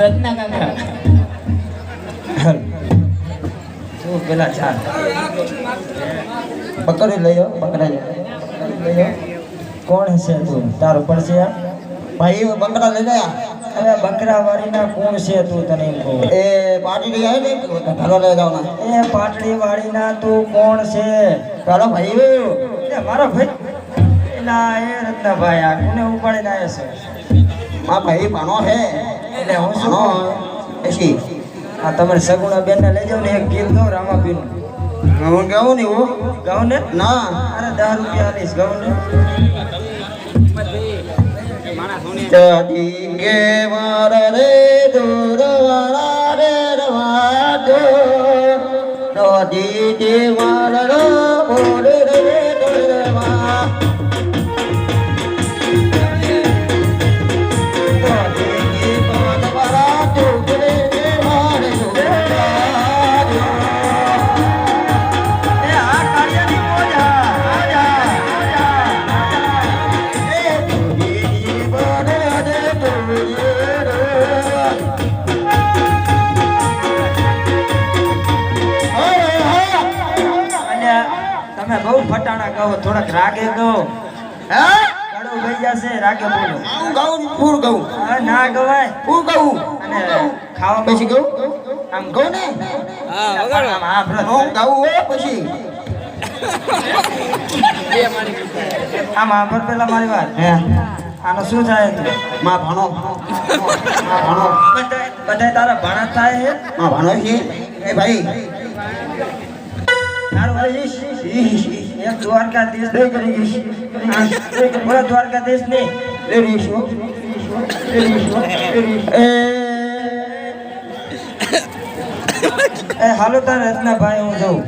રત્ના કાકા પેલા ચાર પકડી લઈ પકડાઈ. લઈ કોણ છે તું? તારું પડશે? ભાઈ બકરા લઈ ગયા અરે બકરા વાળીના કોણ છે તું તને કહું? એ પાર્ટી આવી ને? ઘરો લઈ જવાના એ પાટડી વાળીના તું કોણ છે? ચાલો ભાઈ. એ ભાઈ. એલા એ રત્નાભાઈ આ કોને ઉપાડીને આવ્યો છે માં ભાઈ પાનો હે. એટલે હું શું એસી. આ તમારે સગુણા બેન ને લઈ જાવ ને એક ગીર દો રામાપીનું હું કેવું ને હું ગાઉં ને? ના. અરે દસ રૂપિયા આલીશ ગાઉં ને? ચાદી ગે માર રે દૂરવાળા રે રવાજો નદી રો બોર રે દૂરવા. તમે બહુ ફટાણા કહો થોડાક રાગે કહો. હે? ગળું ગઈ જશે રાગે બોલો. હું ગાઉં પૂર ગાઉં હા, ના ગવાય. હું ગાઉં અને ખાવા પછી ગાઉં આમ ગાઉં ને? આમ હા ભરત. હું ગાઉં હો પછી. આમ હા પર પેલા મારી વાત. હે? આનો શું થાય? મા માં ભણો. માં ભણો. બધા બધાય તારા ભણા થાય હે? માં ભણો છે. એ ભાઈ દ્વારકાધીશ દઈ કરી બોલો દ્વારકાધીશની એ રીશો હાલો તાર રત્નાભાઈ હું જઉં